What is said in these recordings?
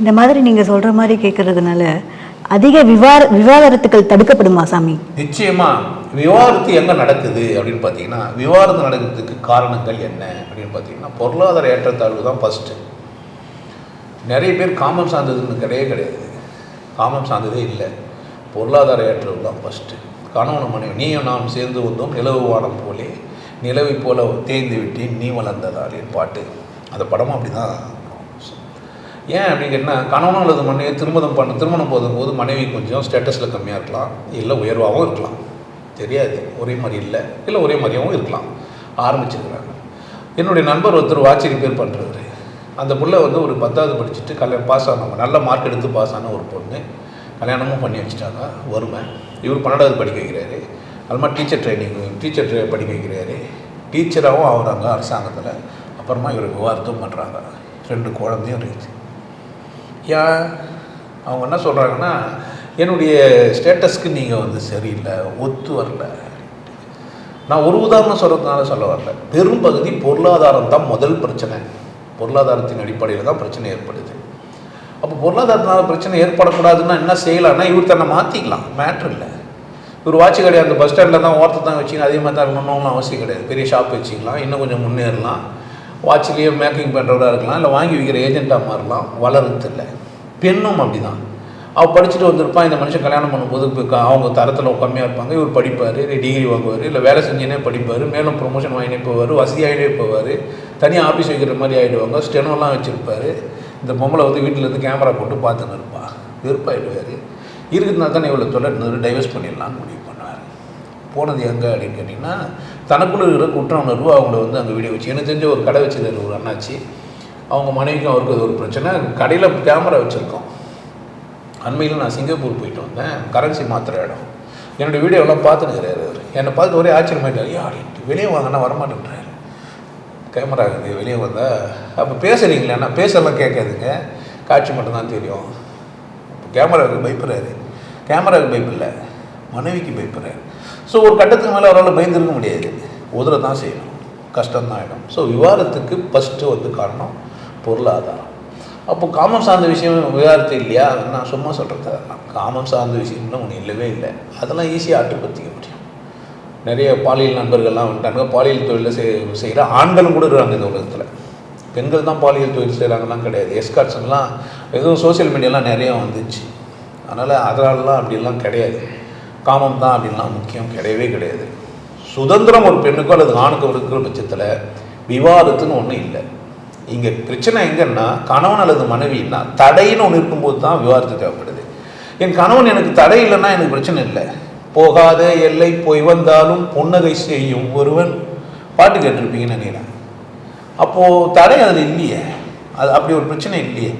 இந்த மாதிரி நீங்கள் சொல்கிற மாதிரி கேட்கறதுனால அதிக விவார விவாதத்துக்கள் தடுக்கப்படுமா சாமி? நிச்சயமா. விவாதத்து எங்கே நடக்குது அப்படின்னு பார்த்தீங்கன்னா விவாதம் நடக்கிறதுக்கு காரணங்கள் என்ன அப்படின்னு பார்த்தீங்கன்னா பொருளாதார ஏற்றத்தாழ்வு தான் ஃபஸ்ட்டு நிறைய பேர் காமம் சார்ந்ததுன்னு கிடையவே கிடையாது. காமம் சார்ந்ததே இல்லை. பொருளாதார ஏற்றவு தான் ஃபஸ்ட்டு கணவன் மனைவி நீயும் நாம் சேர்ந்து வந்தோம் நிலவு வானம் போலே. நிலவை போல தேய்ந்து விட்டேன் நீ வளர்ந்ததாலேன்னு பாட்டு. அந்த படமும் அப்படி தான் ஏன் அப்படின்னு கேட்டால் கணவனும் அல்லது மனைவி திருமணம் பண்ண திருமணம் போதும் போது மனைவி கொஞ்சம் ஸ்டேட்டஸில் கம்மியாக இருக்கலாம். இல்லை உயர்வாகவும் இருக்கலாம். தெரியாது. ஒரே மாதிரி இல்லை. இல்லை ஒரே மாதிரியாகவும் இருக்கலாம். ஆரம்பிச்சிருக்கிறாங்க. என்னுடைய நண்பர் ஒருத்தர் வாட்சி ரிப்பேர் பண்ணுறவர் அந்த பிள்ளை வந்து ஒரு பத்தாவது படிச்சுட்டு கல்யாணம் பாஸ் ஆனவங்க. நல்ல மார்க் எடுத்து பாஸ் ஆன ஒரு பொண்ணு. கல்யாணமும் பண்ணி வச்சுட்டாங்க. வறுமை. இவர் பன்னெண்டாவது படிக்க வைக்கிறாரு. அது மாதிரி டீச்சர் ட்ரைனிங் டீச்சர் ட்ரை படிக்க வைக்கிறாரு. டீச்சராகவும் ஆகுறாங்க அரசாங்கத்தில். அப்புறமா இவர் விவாதத்தும் பண்ணுறாங்க ரெண்டு குழந்தையும் இருக்குது ஏன் அவங்க என்ன சொல்கிறாங்கன்னா என்னுடைய ஸ்டேட்டஸ்க்கு நீங்கள் வந்து சரியில்லை ஒத்து வரல. நான் ஒரு உதாரணம் சொல்கிறதுனால சொல்ல வரல. பெரும்பகுதி பொருளாதாரம் தான் முதல் பிரச்சனை. பொருளாதாரத்தின் அடிப்படையில் தான் பிரச்சனை ஏற்படுது. அப்போ பொருளாதாரத்தினால பிரச்சனை ஏற்படக்கூடாதுன்னா என்ன செய்யலாம்னா இவர் தன்னை மாற்றிக்கலாம் மேட்ரு இல்லை. இவர் வாட்சி கிடையாது அந்த பஸ் ஸ்டாண்டில் தான் ஓரத்தை தான் வச்சிங்க அதே மாதிரி தான் இருக்கணும்னு அவசியம் கிடையாது. பெரிய ஷாப் வச்சிக்கலாம் இன்னும் கொஞ்சம் முன்னேறலாம். வாட்ச்லேயே மேக்கிங் பண்ணுறவராக இருக்கலாம் இல்லை வாங்கி விற்கிற ஏஜெண்ட்டாக மாறலாம். வளருது இல்லை. பெண்ணும் அப்படிதான். அவள் படிச்சுட்டு வந்திருப்பான் இந்த மனுஷன் கல்யாணம் பண்ணும்போது அவங்க தரத்தில் கம்மியாக இருப்பாங்க இவர் படிப்பார் டிகிரி வாங்குவார் இல்லை வேலை செஞ்சுனே படிப்பார் மேலும் ப்ரொமோஷன் வாங்கினே போவார் வசதியாகிட்டே போவார் தனியாக ஆஃபீஸ் வைக்கிற மாதிரி ஆகிடுவாங்க ஸ்டெனோலாம் வச்சுருப்பார். இந்த பொம்பளை வந்து வீட்டிலேருந்து கேமரா போட்டு பார்த்துன்னு இருப்பா. வெறுப்பாயிடுவார். இருக்கிறதுனால தானே இவ்வளோ தொடர்ந்து டைவர்ஸ் பண்ணிடலாம்னு முடிவு பண்ணுவார். போனது எங்கே அப்படின்னு கேட்டிங்கன்னா தனக்குள்ள இருக்கிற குற்ற உணர்வு அவங்கள வந்து அங்கே வீடியோ வச்சு எனக்கு தெரிஞ்ச ஒரு கடை வச்சிருந்தார் ஒரு அண்ணாச்சி. அவங்க மனைவிக்கும் அவருக்கு அது ஒரு பிரச்சனை. கடையில் கேமரா வச்சுருக்கோம். அண்மையில் நான் சிங்கப்பூர் போயிட்டு வந்தேன். கரன்சி மாத்திர இடம். என்னோடய வீடியோலாம் பார்த்துனுக்கிறாரு அவர். என்னை பார்த்து ஒரே ஆச்சரியமாயிட்டார். ஐயா அப்படின்ட்டு வெளியே வாங்கினா வரமாட்டேன்றாரு. கேமரா இருக்குது வெளியே வந்தால் அப்போ பேசுகிறீங்களா பேசலாம் கேட்காதுங்க. காட்சி மட்டும்தான் தெரியும். கேமராவுக்கு பயப்படுறாரு. கேமராவுக்கு பயப்பில்லை மனைவிக்கு பயப்படுறாரு. ஸோ ஒரு கட்டத்துக்கு மேலே அவரால் பயந்துருக்க முடியாது. உதற தான் செய்யணும். கஷ்டம்தான் ஆகிடும் ஸோ விவாதத்துக்கு ஃபஸ்ட்டு வந்து காரணம் பொருளாதாரம். அப்போ காமம் சார்ந்த விஷயம் விவாதத்து இல்லையா? நான் சும்மா சொல்கிறது காமம் சார்ந்த விஷயம்னு ஒன்று இல்லவே இல்லை. அதெல்லாம் ஈஸியாக ஆட்டுப்படுத்திக்க முடியும். நிறைய பாலியல் நண்பர்கள்லாம் வந்துட்டாங்க. பாலியல் தொழிலில் செய் செய்கிற ஆண்களும் கூட இருக்காங்க இந்த உலகத்தில். பெண்கள் தான் பாலியல் தொழில் செய்கிறாங்கலாம் கிடையாது. எஸ்கார்ட்ஸ்லாம் எதுவும் சோஷியல் மீடியாலாம் நிறையா வந்துச்சு. அதனால் அதனாலலாம் அப்படிலாம் கிடையாது. காமம் தான் அப்படின்லாம் முக்கியம் கிடையவே கிடையாது. சுதந்திரம் ஒரு பெண்ணுக்கோ அல்லது ஆணுக்கோ இருக்கிற பட்சத்தில் விவாதத்துன்னு ஒன்றும் இல்லை. இங்கே பிரச்சனை எங்கன்னா கணவன் அல்லது மனைவின்னா தடைன்னு ஒன்று இருக்கும்போது தான் விவாதத்து தேவைப்படுது. என் கணவன் எனக்கு தடை இல்லைன்னா எனக்கு பிரச்சனை இல்லை. போகாத எல்லை போய் வந்தாலும் புன்னகை செய்யும் ஒருவன். பாட்டு கேட்டிருப்பீங்கன்னு நினைக்கிறேன். அப்போது தடை அதில் இல்லையே. அது அப்படி ஒரு பிரச்சனை இல்லையே.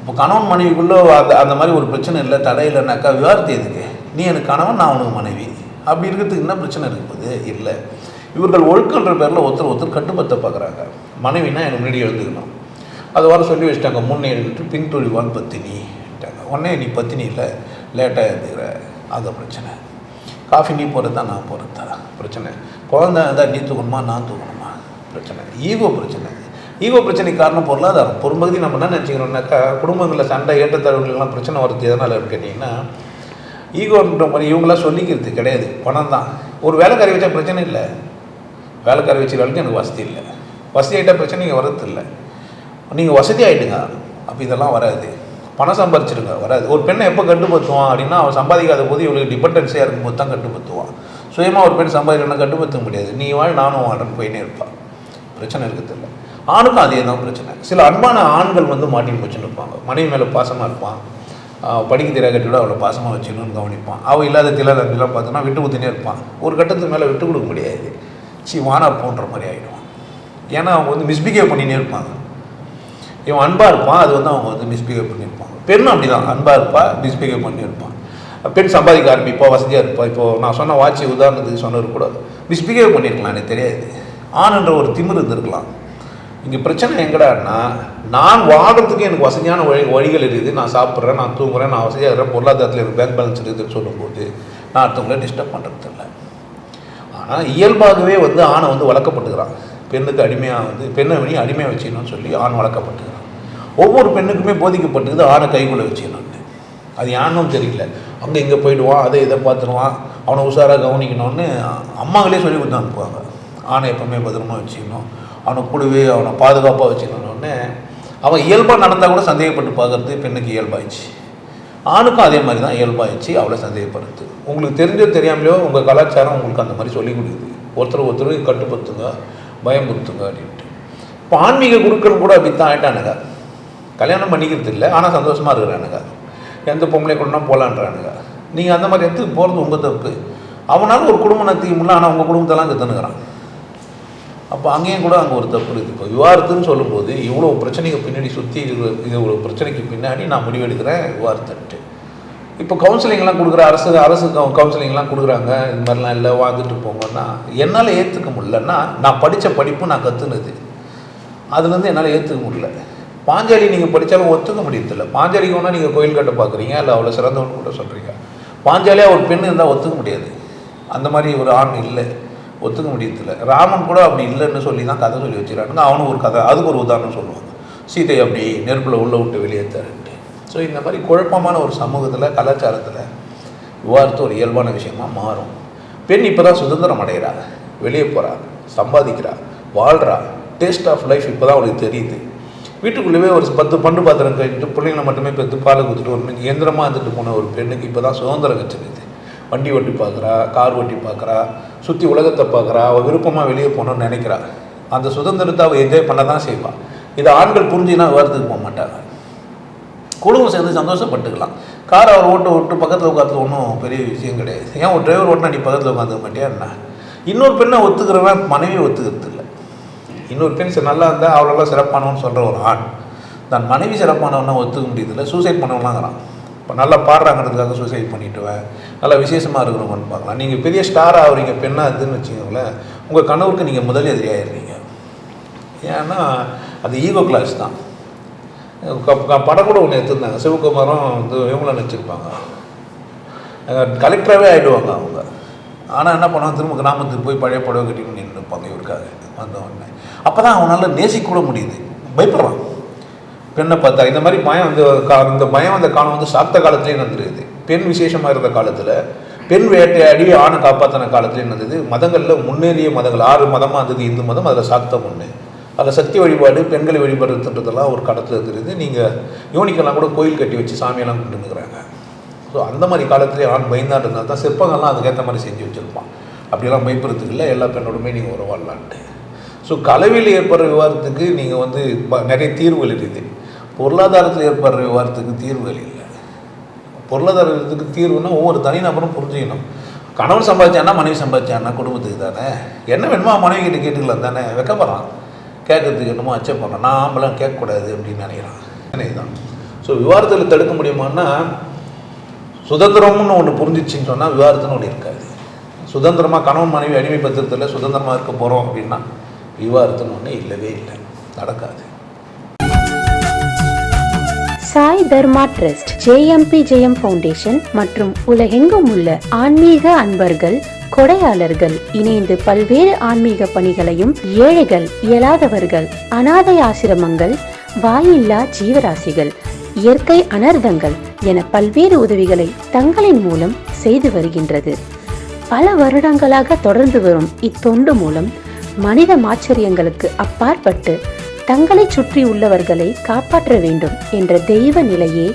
இப்போ கணவன் மனைவிக்குள்ளே அந்த அந்த மாதிரி ஒரு பிரச்சனை இல்லை தடை இல்லைனாக்கா விவாதத்து எதுக்கு? நீ எனக்கு கணவன் நான் உனக்கு மனைவி. அப்படி இருக்கிறதுக்கு என்ன பிரச்சனை இருக்குது இல்லை. இவர்கள் ஒழுக்கன்ற பேரில் ஒருத்தர் ஒருத்தர் கட்டுப்படுத்த பார்க்குறாங்க. மனைவினா எனக்கு முன்னாடி எழுந்துக்கணும். அது வர சொல்லி வச்சுட்டாங்க முன்னே எழுந்துட்டு பின்தொழிவான் பத்தினிட்டாங்க உடனே நீ பத்தினி இல்லை லேட்டாக எழுந்துக்கிற. அது பிரச்சனை. காஃபி நீ போகிறது தான் நான் போகிறது தான் பிரச்சனை. குழந்த இருந்தால் நீ தூக்கணுமா நான் தூக்கணுமா பிரச்சனை. ஈகோ பிரச்சனை. ஈகோ பிரச்சனைக்கு காரணம் பொருளாதாரம். பொறும்பகுதி நம்ம என்ன நினச்சிக்கிறோம்னாக்கா குடும்பங்களில் சண்டை ஏற்றத்தாழ்வுகள்லாம் பிரச்சனை வருது. எதனால் இருக்கு கேட்டிங்கன்னா ஈகோன்ற மாதிரி இவங்களாம் சொல்லிக்கிறது கிடையாது. பணம் தான் ஒரு வேலைக்காரி வச்சா பிரச்சனை இல்லை. வேலைக்காரி வச்சுற வரைக்கும் எனக்கு வசதி இல்லை. வசதி ஆகிட்டா பிரச்சனை நீங்கள் வரது இல்லை. நீங்கள் வசதி ஆகிட்டுங்க அப்போ இதெல்லாம் வராது. பணம் சம்பாரிச்சிருங்க வராது. ஒரு பெண்ணை எப்போ கட்டுப்படுத்துவான் அப்படின்னா அவன் சம்பாதிக்காத போது இவளுக்கு டிபெண்டன்சியாக இருக்கும்போது தான் கட்டுப்படுத்துவான். சுயமாக ஒரு பெண் சம்பாதிக்கணும்னா கட்டுப்படுத்த முடியாது. நீ வாழ் நானும் வாழ்றேன்னு போயினே இருப்பான் பிரச்சனை இருக்குது இல்லை. ஆணுக்கும் அதே தான் பிரச்சனை. சில அன்பான ஆண்கள் வந்து மாட்டின்னு போச்சுன்னு இருப்பாங்க. மனைவி மேலே பாசமாக இருப்பான். படிக்க தெரியாத கட்டிவிட அவளை பாசமாக வச்சுக்கணும்னு கவனிப்பான். அவள் இல்லாத திலாதெல்லாம் பார்த்தோன்னா விட்டு கொடுத்துனே இருப்பான். ஒரு கட்டத்துக்கு மேலே விட்டு கொடுக்க முடியாது. சி வானா போன்ற மாதிரி ஆகிடுவான் ஏன்னா அவங்க வந்து மிஸ்பிஹேவ் பண்ணினே இருப்பாங்க. இவன் அன்பாக இருப்பான் அது வந்து அவங்க வந்து மிஸ்பிஹேவ் பண்ணியிருப்பாங்க பெண்ணும் அப்படி தான் அன்பாக இருப்பா மிஸ்பிஹேவ் பண்ணியிருப்பான் பெண் சம்பாதிக்க ஆரம்பிப்பா வசதியாக இருப்பா. இப்போ நான் சொன்ன வாட்சி உதாரணத்துக்கு சொன்னது கூட மிஸ்பிஹேவ் பண்ணியிருக்கலாம் எனக்கு தெரியாது. ஆணுன்ற ஒரு திமிர் இருந்திருக்கலாம். இங்கே பிரச்சனை எங்கடான்னா நான் வாடுறதுக்கு எனக்கு வசதியான வழி வழிகள் இருக்குது. நான் சாப்பிட்றேன் நான் தூங்குறேன் நான் வசதியாக இருக்கிறேன் பொருளாதாரத்தில் எனக்கு பேங்க் பேலன்ஸ் இருக்குதுன்னு சொல்லும்போது நான் அடுத்தவங்கள டிஸ்டர்ப் பண்ணுறது இல்லை ஆனால் இயல்பாகவே வந்து ஆணை வந்து வளர்க்கப்பட்டுக்கிறான் பெண்ணுக்கு அடிமையாக வந்து பெண்ணை வெளியே அடிமையாக வச்சுக்கணும்னு சொல்லி ஆண் வளர்க்கப்பட்டுக்கிறான் ஒவ்வொரு பெண்ணுக்குமே போதிக்கப்பட்டது ஆணை கைக்குள்ளே வச்சுக்கணும்னு அது யானும் தெரியல. அங்கே இங்கே போயிடுவான் அதை இதை பார்த்துருவான். அவனை உஷாராக கவனிக்கணும்னு அம்மாங்களே சொல்லி கொடுத்து அனுப்புவாங்க ஆணை எப்பவுமே பத்திரமா வச்சுக்கணும் அவனை கூடவே அவனை பாதுகாப்பாக வச்சுக்கணும்னு அவன் இயல்பாக நடந்தால் கூட சந்தேகப்பட்டு பார்க்கறது பெண்ணுக்கு இயல்பாயிடுச்சு. ஆணுக்கும் அதே மாதிரி தான் இயல்பாயிடுச்சு அவளை சந்தேகப்படுத்து. உங்களுக்கு தெரிஞ்சோ தெரியாமலையோ உங்கள் கலாச்சாரம் உங்களுக்கு அந்த மாதிரி சொல்லிக் கொடுக்குது. ஒருத்தர் ஒருத்தர் கட்டுப்படுத்துங்க. பயமுறுத்துங்க அப்படின்ட்டு இப்போ ஆன்மீக குருக்கள் கூட அப்படித்தான் ஆயிட்டானுங்க. கல்யாணம் பண்ணிக்கிறது இல்லை ஆனால் சந்தோஷமாக இருக்கிறானுங்க. எந்த பொம்பளை கொண்டா போகலான்றானுங்க நீங்கள் அந்த மாதிரி எடுத்து போகிறது உங்கள் தப்பு. அவனால் ஒரு குடும்பம் நடத்திக்க முடியல ஆனால் உங்கள் குடும்பத்தெல்லாம் கற்றுனுக்கிறான் அப்போ அங்கேயும் கூட அங்கே ஒரு தப்பு இருக்குது இப்போ விவாரத்துன்னு சொல்லும்போது இவ்வளோ பிரச்சனைக்கு பின்னாடி சுற்றி இது இவ்வளோ பிரச்சனைக்கு பின்னாடி நான் முடிவெடுக்கிறேன் விவாரத்துன்ட்டு இப்போ கவுன்சிலிங்லாம் கொடுக்குற அரசு அரசு கவுன்சிலிங்லாம் கொடுக்குறாங்க. இது மாதிரிலாம் இல்லை வாழ்ந்துட்டு போங்கன்னா என்னால் ஏற்றுக்க முடியலன்னா நான் படித்த படிப்பு நான் கற்றுனது அதுலேருந்து என்னால் ஏற்றுக்க முடியல. பாஞ்சாலி நீங்கள் படித்தாலும் ஒத்துக்க முடியறதில்ல. பாஞ்சாலிக்கு ஒன்றா நீங்கள் கோயில் கட்ட பார்க்குறீங்க இல்லை அவ்வளோ சிறந்தவன்னு கூட சொல்கிறீங்க பாஞ்சாலியாக ஒரு பெண் இருந்தால் ஒத்துக்க முடியாது. அந்த மாதிரி ஒரு ஆண் இல்லை. ஒத்துக்க முடியறதில்ல. ராமன் கூட அப்படி இல்லைன்னு சொல்லி தான் கதை சொல்லி வச்சுக்கிறானுங்க. அவனும் ஒரு கதை அதுக்கு ஒரு உதாரணம் சொல்லுவாங்க. சீதை அப்படி நெருப்பில் உள்ளே விட்டு வெளியேற்றாரு ஸோ இந்த மாதிரி குழப்பமான ஒரு சமூகத்தில் கலாச்சாரத்தில் விவாதத்து ஒரு இயல்பான விஷயமாக மாறும். பெண் இப்போ தான் சுதந்திரம் அடைகிறா வெளியே போகிறா சம்பாதிக்கிறா வாழ்கிறா டேஸ்ட் ஆஃப் லைஃப் இப்போ தான் அவளுக்கு தெரியுது. வீட்டுக்குள்ளேயே ஒரு பத்து பண்டு பாத்திரம் கழிட்டு பிள்ளைங்களை மட்டுமே பெற்று பாலை கொடுத்துட்டு ஒரு இயந்திரமாக இருந்துட்டு போன ஒரு பெண்ணுக்கு இப்போ தான் சுதந்திரம் கிடச்சிருக்குது. வண்டி ஓட்டி பார்க்குறா கார் ஓட்டி பார்க்குறா சுற்றி உலகத்தை பார்க்குறா அவள் விருப்பமாக வெளியே போகணும்னு நினைக்கிறா. அந்த சுதந்திரத்தை அவள் என்ஜாய் பண்ண தான் செய்வாள் இதை ஆண்கள் புரிஞ்சுன்னா விவாதத்துக்கு போக மாட்டாங்க. குடும்பம் சேர்ந்து சந்தோஷப்பட்டுக்கலாம். கார் அவர் ஓட்ட ஓட்டு பக்கத்தில் உட்காந்து ஒன்றும் பெரிய விஷயம் கிடையாது. ஏன் ஒரு டிரைவர் ஓட்டினா நீ பக்கத்தில் உட்காந்துக்க மாட்டியா என்ன? இன்னொரு பெண்ணை ஒத்துக்கிறவன் மனைவி ஒத்துக்கிறது இல்லை. இன்னொரு பெண் சரி நல்லா இருந்தால் அவ்வளோலாம் சிறப்பானவன்னு சொல்கிற ஒரு ஆண். தன் மனைவி சிறப்பானவனா ஒத்துக்க முடியதில்லை சூசைட் பண்ணவனாங்கிறான் இப்போ நல்லா பாடுறாங்கிறதுக்காக சூசைட் பண்ணிட்டுவேன் நல்லா விசேஷமாக இருக்கிறவங்கன்னு பார்க்கலாம். நீங்கள் பெரிய ஸ்டார் ஆகுறீங்க பெண்ணாக இருந்துன்னு வச்சுக்கோங்களேன் உங்கள் கணவருக்கு நீங்கள் முதல் எதிரியாயிடுறீங்க ஏன்னா அது ஈகோ கிளாஸ் தான். படம் கூட ஒன்று எடுத்திருந்தாங்க. சிவகுமாரும் வந்து இவங்களும் நடிச்சிருப்பாங்க. கலெக்டராகவே ஆகிடுவாங்க அவங்க. ஆனால் என்ன பண்ணுவாங்க? திரும்ப கிராமத்துக்கு போய் பழைய புடவை கட்டி நின்று இருப்பாங்க இவருக்காக. வந்த உடனே. அப்போ தான் அவனால் நேசிக்கூட முடியுது. பயப்படுறான். பெண்ணை பார்த்தா. இந்த மாதிரி பயம் வந்து கா இந்த பயம் அந்த காலம் வந்து சாத்த காலத்துலேயே நடந்துருக்குது. பெண் விசேஷமாக இருந்த காலத்தில் பெண் வேட்டையாடி ஆணை காப்பாற்றின காலத்துலேயே நடந்தது. மதங்களில் முன்னேறிய மதங்கள். ஆறு மதமாக இருந்தது. இந்து மதம். அதில் சாக்தம் ஒன்று அதில் சக்தி வழிபாடு பெண்களை வழிபடுறதுன்றதெல்லாம் ஒரு கடத்தில் இருக்குது நீங்கள் யூனிக்கெல்லாம் கூட கோயில் கட்டி வச்சு சாமியெல்லாம் கும்பிட்டுருக்குறாங்க ஸோ அந்த மாதிரி காலத்துலேயே ஆண் பயந்தான் இருந்தால் தான் சிற்பங்கள்லாம் அதுக்கேற்ற மாதிரி செஞ்சு வச்சுருப்பான். அப்படிலாம் பயப்படுறதுக்கு இல்லை எல்லா பெண்ணோடுமே நீங்கள் உறவாடலான்ட்டு. ஸோ கலவையில் ஏற்படுற விவாதத்துக்கு நீங்கள் வந்து நிறைய தீர்வுகள் இருக்குது. பொருளாதாரத்தில் ஏற்படுற விவாதத்துக்கு தீர்வுகள் இல்லை. பொருளாதாரத்துக்கு தீர்வுனா ஒவ்வொரு தனிநபரும் புரிஞ்சுக்கணும். கணவன் சம்பாதிச்சான்னா மனைவி சம்பாதிச்சான்னா குடும்பத்துக்கு தானே? என்ன வேணுமோ மனைவி கிட்ட கேட்டுக்கலாம் தானே? வைக்கப்படுறான். கேட்கறதுக்கு என்னமோ அச்சம் பண்ணான் நான் ஆம்பளம் கேட்கக்கூடாது அப்படின்னு நினைக்கிறான் இதுதான் ஸோ விவாதத்தில் தடுக்க முடியுமான்னா சுதந்திரம்னு ஒன்று புரிஞ்சிச்சின்னு சொன்னால் விவாதத்துன்னு ஒன்று இருக்காது. சுதந்திரமாக கணவன் மனைவி அடிமைப்படுத்துறதுல சுதந்திரமாக இருக்க போகிறோம் அப்படின்னா விவாதத்துன்னு ஒன்று இல்லவே இல்லை. நடக்காது. Sai Dharma trust JMB Jayam foundation மற்றும் உலகெங்கும் உள்ள ஆன்மீக அன்பர்கள் கொடையாளர்கள். இணைந்து பல்வேறு ஆன்மீக பணிகளையும் ஏழைகள் இயலாதவர்கள் அனாதை ஆசிரமங்கள் வாயில்லா ஜீவராசிகள் இயற்கை அனர்த்தங்கள் என பல்வேறு உதவிகளை தங்களின் மூலம் செய்து வருகின்றது. பல வருடங்களாக தொடர்ந்து வரும் இத்தொண்டு மூலம் மனித மாச்சரியங்களுக்கு அப்பாற்பட்டு தங்களை சுற்றி உள்ளவர்களை காப்பாற்ற வேண்டும் என்ற தெய்வ நிலையே